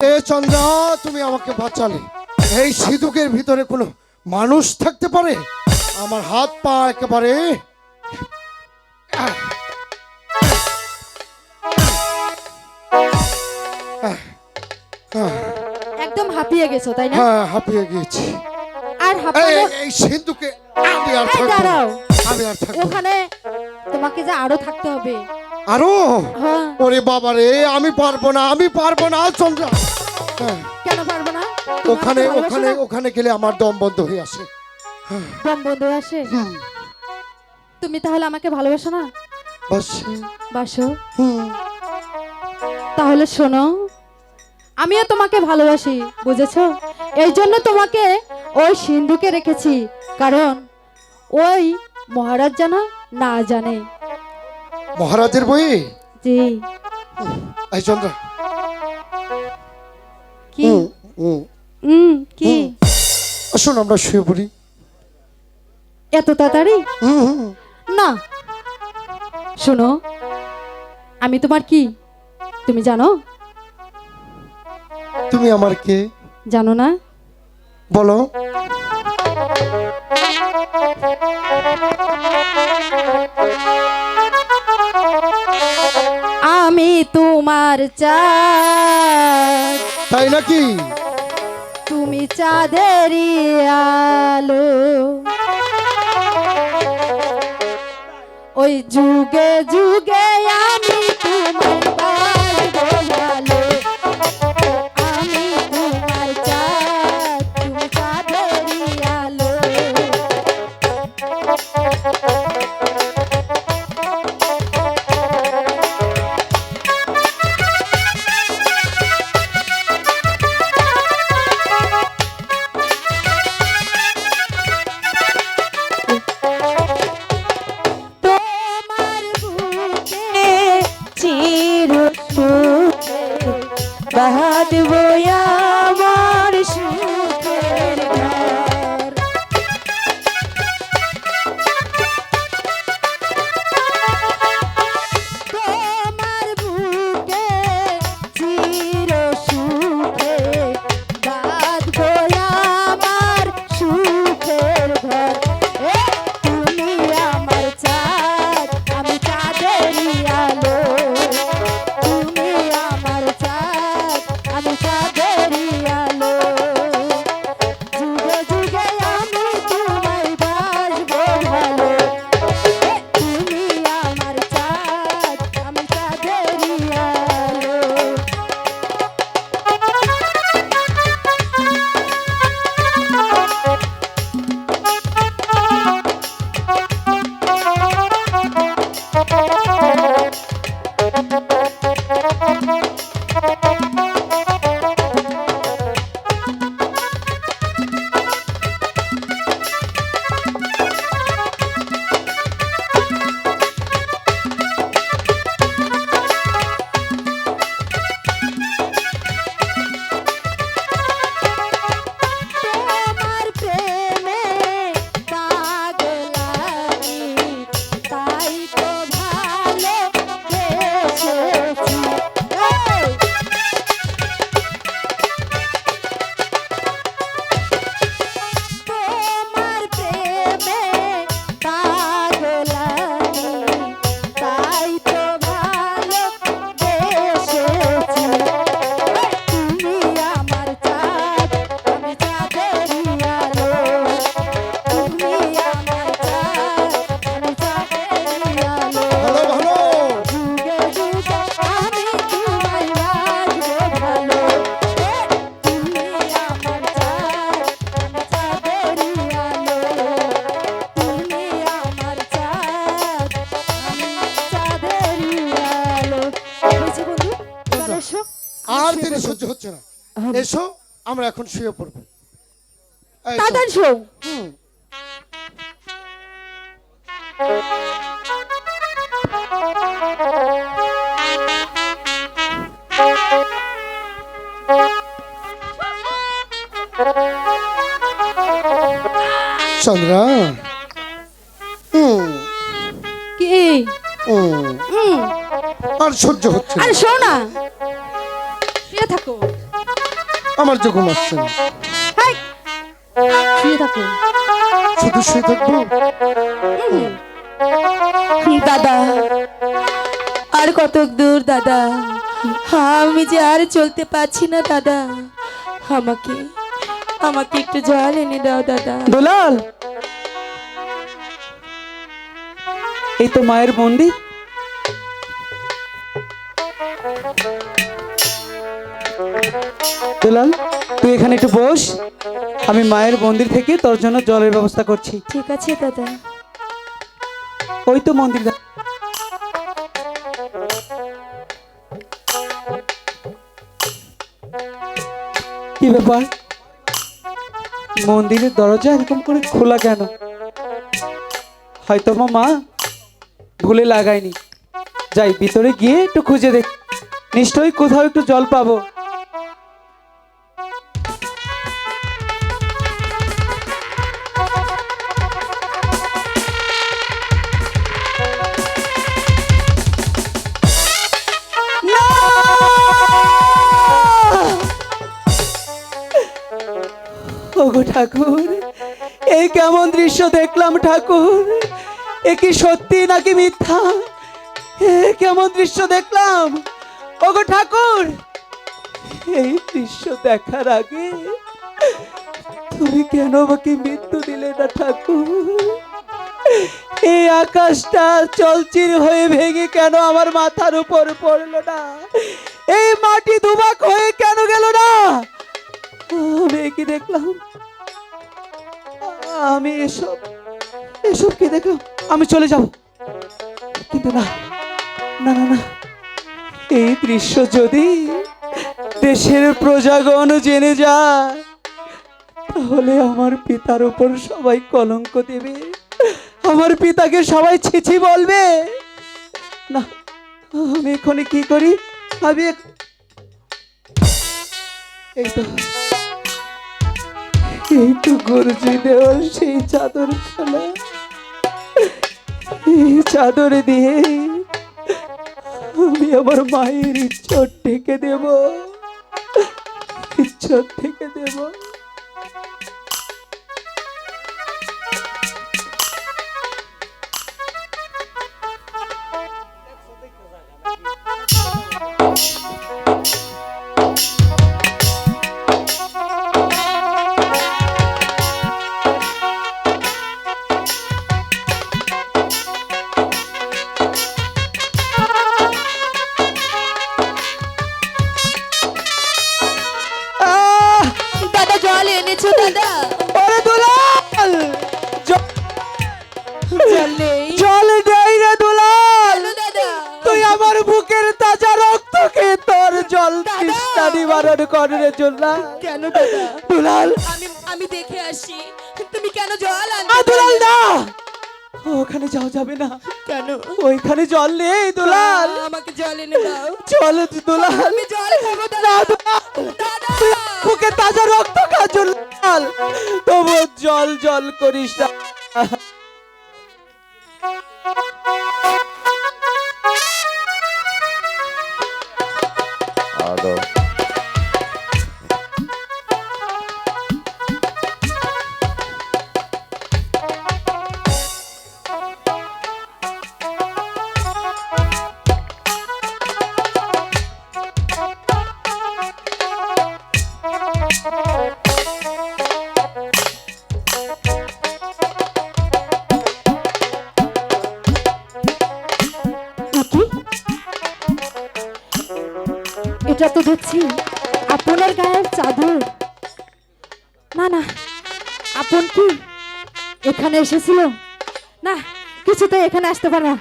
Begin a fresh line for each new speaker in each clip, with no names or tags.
এ চন্দ্রা তুমি আমাকে বাঁচালে। এই সিঁদুকের ভিতরে কোনো মানুষ থাকতে পারে? আমার হাত পা একেবারে।
একদম হাঁপিয়ে গেছো তাই না?
হ্যাঁ হাঁপিয়ে গিয়েছি।
আর
এই
হাঁপানো
এই সিন্ধুকে আমি আর থাকব
দাঁড়াও।
আমি আর থাকব
ওখানে তোমাকে যে আরও থাকতে হবে।
আরও?
হ্যাঁ।
ওরে বাবা রে আমি পারব না আমি পারব না চন্দ্রা।
কেন পারব না?
ওখানে ওখানে? ওখানে গেলে আমার দম বন্ধ হয়ে আসে।
দম বন্ধ হয়ে আসে? তুমি তাহলে আমাকে ভালোবাসো না?
বাসো।
তাহলে শোনো আমিও তোমাকে ভালোবাসি বুঝেছ? এই জন্য তোমাকে ওই সিন্ধুকে রেখেছি কারণ ওই মহারাজ যেন না জানে।
মহারাজের বই?
জি।
এই চন্দ্রা। হুম
কি।
আসুন আমরা শুয়ে পড়ি।
এত তাড়াতাড়ি? না। শোনো আমি তোমার কি? তুমি জানো?
তুমি আমার কে?
জানো না?
বলো।
আমি তোমার চাঁদ।
তাই নাকি?
তুমি চাঁদেরই আলো। ওই যুগে যুগে চির সুখে
আর দেরি সহ্য হচ্ছে না। এসো আমরা এখন শুয়ে পড়ব।
তাড়াতাড়ি শোও
চন্দ্রা।
কি?
আর সহ্য হচ্ছে।
আরে শোনো থাকো।
আমার যে ঘুম আসছে
শুয়ে থাকো।
শুধু শুয়ে থাকব?
দাদা? আর কত দূর দাদা? আমি যে আর চলতে পারছি না দাদা। আমাকে আমাকে একটু জল এনে দাও দাদা।
দুলাল! এই তো মায়ের মন্দির। দুলাল তুই এখানে একটু বস। আমি মায়ের মন্দির থেকে তোর জন্য জলের ব্যবস্থা করছি।
ঠিক আছে দাদা।
ওই তো মন্দির। কি ব্যাপার? মন্দিরের দরজা এরকম করে খোলা কেন? হয়তো মা ভুলে লাগায়নি। যাই ভিতরে গিয়ে একটু খুঁজে দেখ। নিশ্চয়ই কোথাও একটু জল পাবো। ওগো ঠাকুর। এই কেমন দৃশ্য দেখলাম ঠাকুর। এ কি সত্যি নাকি মিথ্যা? এ কেমন দৃশ্য দেখলাম? ওগো ঠাকুর, এই দৃশ্য দেখার আগে তুমি কেন আমাকে মৃত্যু দিলে না ঠাকুর? এই আকাশটা চলচির হয়ে ভেঙে কেন আমার মাথার উপর পড়ল না? এই মাটি দুবাক হয়ে কেন গেল না? আমি কি দেখলাম? আমি এসব এসব কি দেখলাম আমি চলে যাব। কিন্তু না না না না। এই দৃশ্য যদি দেশের প্রজাগণ জেনে যায়, তাহলে আমার পিতার উপর সবাই কলঙ্ক দেবে। আমার পিতাকে সবাই ছিছি বলবে। না, আমি এখানে কি করি? আমি এই তো। এই তো গুরুজি দেওয়ার সেই চাদর খেলা এই চাদর দিয়ে আমি আমার মায়ের ইচ্ছর ঢেকে দেব। ইচ্ছর থেকে দেব। বুকের তাজা রক্তকে তোর জল! তৃষ্ণা নিবারণ করে রে দুলাল
কেন
দুলাল।
আমি আমি দেখে আসি। তুমি কেন জল
আ,
আনতে
দুলাল না! ওখানে যাওয়া যাবে না।
কেন?
ওইখানে জল নেই দুলাল।
আমাকে জল এনে দাও।
চল দুলাল।
আমি জল খাব দাদা।
বুকে তাজা রক্ত দুলাল তবু জল জল করিস না।
এটা তো দেখছি আপনার গায়ের চাদর। না না আপন কি? এখানে এসেছিল? না কিছুতে এখানে আসতে পারে না।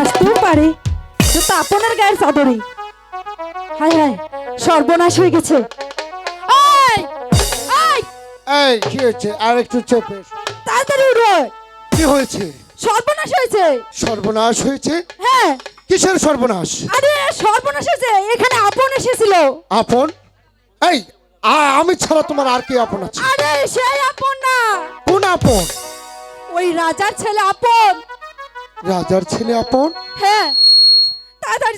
আসতেও পারে তো তো আপনার গায়ের চাদরই হায় হায় সর্বনাশ হয়ে গেছে।
এই কি হয়েছে? আর একটু চেপে এসো।
তাড়াতাড়ি উঠো।
কি হয়েছে?
সর্বনাশ হয়েছে।
সর্বনাশ হয়েছে?
হ্যাঁ।
কিসের সর্বনাশ?
আরে সর্বনাশ হয়েছে। এখানে আপন এসেছিল।
আপন? এই আমি ছাড়া তোমার আর কি আপন আছে?
আরে সেই আপন না।
কোন আপন?
ওই রাজার ছেলে আপন।
রাজার ছেলে আপন?
হ্যাঁ। তাড়াতাড়ি